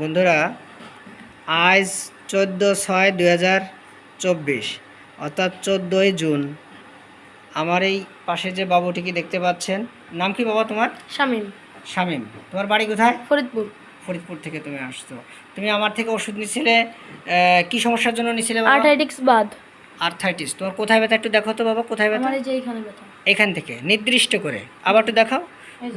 বন্ধুরা আজ চোদ্দ ছয় দুই হাজার চব্বিশ অর্থাৎ চোদ্দোই জুন। আমার এই পাশে যে বাবুটিকে দেখতে পাচ্ছেন? নাম কি বাবা তোমার? শামিম। শামীম। তোমার বাড়ি কোথায়? ফরিদপুর। ফরিদপুর থেকে তুমি আসছো। তুমি আমার থেকে ওষুধ নিছিলে কি সমস্যার জন্য নিছিলে আর্থাইটিক্স বাদ। আর্থাইটিস তোমার কোথায় ব্যথা একটু দেখো তো বাবা কোথায় ব্যথা? আমার এই যে এইখানে ব্যথা। এখান থেকে নির্দিষ্ট করে। আবার একটু দেখাও।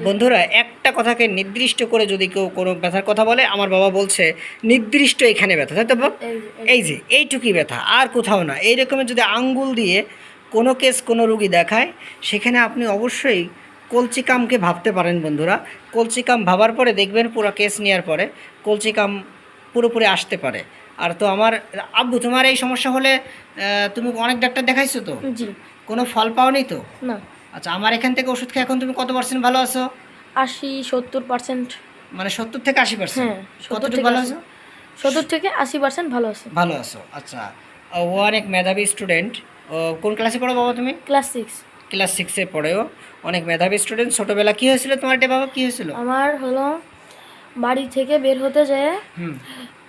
বন্ধুরা একটা কথাকে নির্দিষ্ট করে যদি কেউ কোনো ব্যথার কথা বলে আমার বাবা বলছে নির্দিষ্ট এখানে ব্যথা তাই তো? এই যে, এই এই যে এইটুকুই ব্যথা আর কোথাও না। এই রকমের যদি আঙ্গুল দিয়ে কোনো কেস কোনো রুগী দেখায় সেখানে আপনি অবশ্যই কলচিকামকে ভাবতে পারেন বন্ধুরা। কলচিকাম ভাবার পরে দেখবেন পুরো কেস নেওয়ার পরে কলচিকাম পুরোপুরি আসতে পারে। আর তো আমার আব্বু তোমার এই সমস্যা হলে তুমি অনেক ডাক্তার দেখাইছো তো? কোনো ফল পাওনি তো? না। আচ্ছা আমার এখান থেকে ওষুধ খেয়ে এখন তুমি কত পার্সেন্ট ভালো আছো? আশি সত্তর পার্সেন্ট মানে সত্তর থেকে আশি পার্সেন্ট হ্যাঁ, 70 কতটুকু ভালো আছো? সত্তর থেকে আশি পার্সেন্ট ভালো আছো। ভালো আছো আচ্ছা। ও অনেক মেধাবী স্টুডেন্ট ও কোন ক্লাসে পড়ো বাবা তুমি? ক্লাস সিক্স ক্লাস সিক্সে পড়েও অনেক মেধাবী স্টুডেন্ট ছোটোবেলা কী হয়েছিল তোমার এটা বাবা? কী হয়েছিল? আমার হলো বাড়ি থেকে বের হতে যেয়ে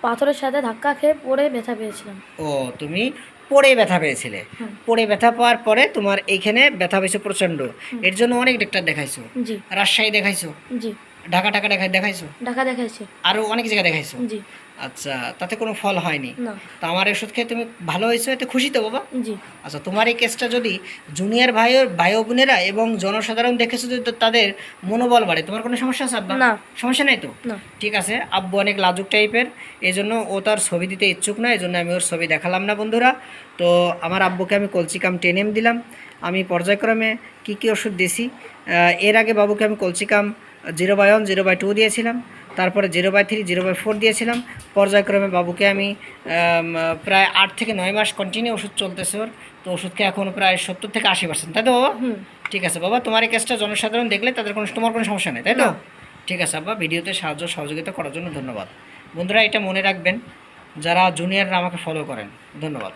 পাথরের সাথে ধাক্কা খেয়ে পড়ে ব্যথা পেয়েছিলাম। ও তুমি পড়ে ব্যথা পেয়েছিলে। পড়ে ব্যথা পাওয়ার পরে তোমার এইখানে ব্যথা পেয়েছ প্রচণ্ড। এর জন্য অনেক ডাক্তার দেখাইছো। জি। রাজশাহী দেখাইছো। জি। ঢাকা ঢাকা দেখাই দেখাইছো? ঢাকা দেখাইছে। আরও অনেক জায়গায় দেখাইছো? জি। আচ্ছা তাতে কোনো ফল হয়নি? না। তো আমার ওষুধ খেয়ে তুমি ভালো হয়েছো এতে খুশি তো বাবা? জি। আচ্ছা তোমার এই কেসটা যদি জুনিয়র ভাই ও ভাই ও বোনেরা এবং জনসাধারণ দেখেছ যদি তাদের মনোবল বাড়ে তোমার কোনো সমস্যা আছে আব্বা? না। সমস্যা নাই তো? না। ঠিক আছে আব্বু অনেক লাজুক টাইপের এই জন্য ও তার ছবি দিতে ইচ্ছুক না এই জন্য আমি ওর ছবি দেখালাম না বন্ধুরা। তো আমার আব্বুকে আমি কলচিকাম টেনেম দিলাম। আমি পর্যায়ক্রমে কি কি ওষুধ দিছি এর আগে বাবুকে আমি colchicum zero by one zero by two দিয়েছিলাম। তারপরে zero by three zero by four দিয়েছিলাম। পর্যায়ক্রমে বাবুকে আমি প্রায় আট থেকে নয় মাস কন্টিনিউ ওষুধ চলতেছে ওর। তো ওষুধ খেয়ে এখন প্রায় সত্তর থেকে আশি পার্সেন্ট তাই তো বাবা? হুম। ঠিক আছে বাবা তোমার এই কেসটা জনসাধারণ দেখলে তাদের কোনো তোমার কোনো সমস্যা নেই তাই তো। ঠিক আছে আব্বা ভিডিওতে সাহায্য সহযোগিতা করার জন্য ধন্যবাদ। বন্ধুরা এটা মনে রাখবেন যারা জুনিয়ররা আমাকে ফলো করেন ধন্যবাদ।